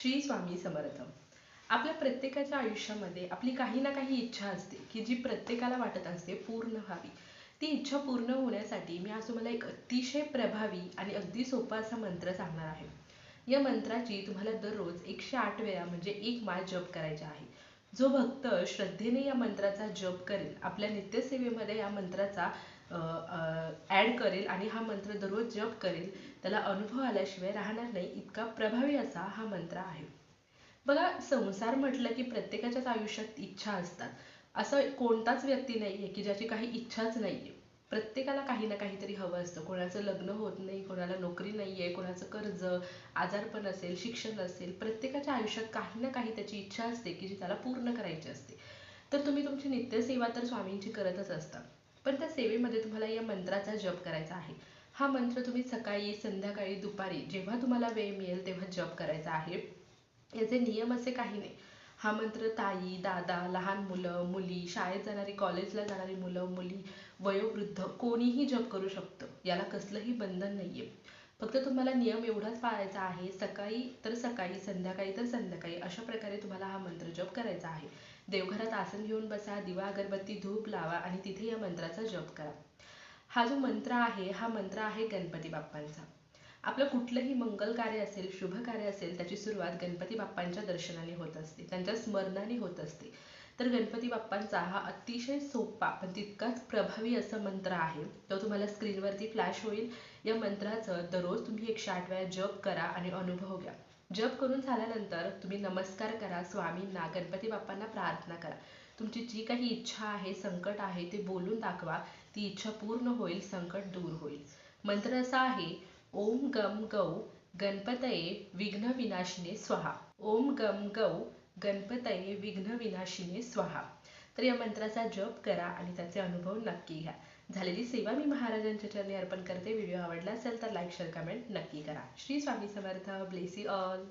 श्री स्वामी समर्थ आपल्या प्रत्येकाच्या आयुष्यामध्ये आपली काही ना काही इच्छा असते की जी प्रत्येकाला वाटत असते पूर्ण व्हावी. ती इच्छा पूर्ण होण्यासाठी मी आज तुम्हाला एक अतिशय प्रभावी आणि अगदी सोपा असा मंत्र सांगणार आहे. या मंत्राची तुम्हाला दररोज एकशे आठ वेळा म्हणजे एक माळ जप करायचा आहे. जो भक्त श्रद्धेने या मंत्राचा जप करेल आपल्या नित्यसेवेमध्ये या मंत्राचा ॲड करेल आणि हा मंत्र दररोज जप करेल त्याला अनुभव आल्याशिवाय राहणार नाही इतका प्रभावी असा हा मंत्र आहे. बघा संसार म्हटलं की प्रत्येकाच्याच आयुष्यात इच्छा असतात. असं कोणताच व्यक्ती नाही आहे की ज्याची काही इच्छाच नाही आहे प्रत्येकाला काही ना काहीतरी हवं असतं. कोणाचं लग्न होत नाही कोणाला नोकरी नाही आहे कोणाचं कर्ज आजारपण असेल शिक्षण असेल प्रत्येकाच्या आयुष्यात काही ना काही त्याची इच्छा असते की जी त्याला पूर्ण करायची असते. तर तुम्ही तुमची नित्यसेवा तर स्वामींची करतच असता. पण त्या सेवेमध्ये तुम्हाला या मंत्राचा जप करायचा आहे. हा मंत्र तुम्ही सकाळी संध्याकाळी दुपारी जेव्हा तुम्हाला वेळ मिळेल तेव्हा जप करायचा आहे. याचे नियम असे काही नाही. हा मंत्र ताई दादा लहान मुलं मुली शाळेत जाणारी कॉलेजला जाणारी मुलं मुली वयोवृद्ध कोणीही जप करू शकतं. याला कसलंही बंधन नाही आहे फक्त तुम्हाला नियम एवढाच पाळायचा आहे सकाळी तर सकाळी संध्याकाळी तर संध्याकाळी अशा प्रकारे तुम्हाला हा मंत्र जप करायचा आहे. देवघरात आसन घेऊन बसा दिवा अगरबत्ती धूप लावा आणि तिथे या मंत्राचा जप करा. हा जो मंत्र आहे हा मंत्र आहे गणपती बाप्पांचा. आपलं कुठलंही मंगल कार्य असेल शुभ कार्य असेल त्याची सुरुवात गणपती बाप्पांच्या दर्शनाने होत असते त्यांच्या स्मरणाने होत असते. तर गणपती बाप्पांचा हा अतिशय सोपा पण तितकाच प्रभावी असं मंत्र आहे तो तुम्हाला स्क्रीनवरती फ्लॅश होईल. या मंत्राचं दररोज तुम्ही एकशे आठ वेळा जप करा आणि अनुभव घ्या. जप करून झाल्यानंतर तुम्ही नमस्कार करा स्वामींना गणपती बाप्पांना प्रार्थना करा. तुमची जी काही इच्छा आहे संकट आहे ते बोलून दाखवा. ती इच्छा पूर्ण होईल संकट दूर होईल. मंत्र असा आहे ओम गम गौ गणपतये विघ्न विनाशिने स्वाहा. ओम गम गौ गणपतये विघ्न विनाशिने स्वाहा. तर या मंत्राचा जप करा आणि त्याचे अनुभव नक्की घ्या. झालेली सेवा मी महाराजांच्या चरणी अर्पण करते. व्हिडिओ आवडला असेल तर लाईक शेअर कमेंट नक्की करा. श्री स्वामी समर्थ. Bless all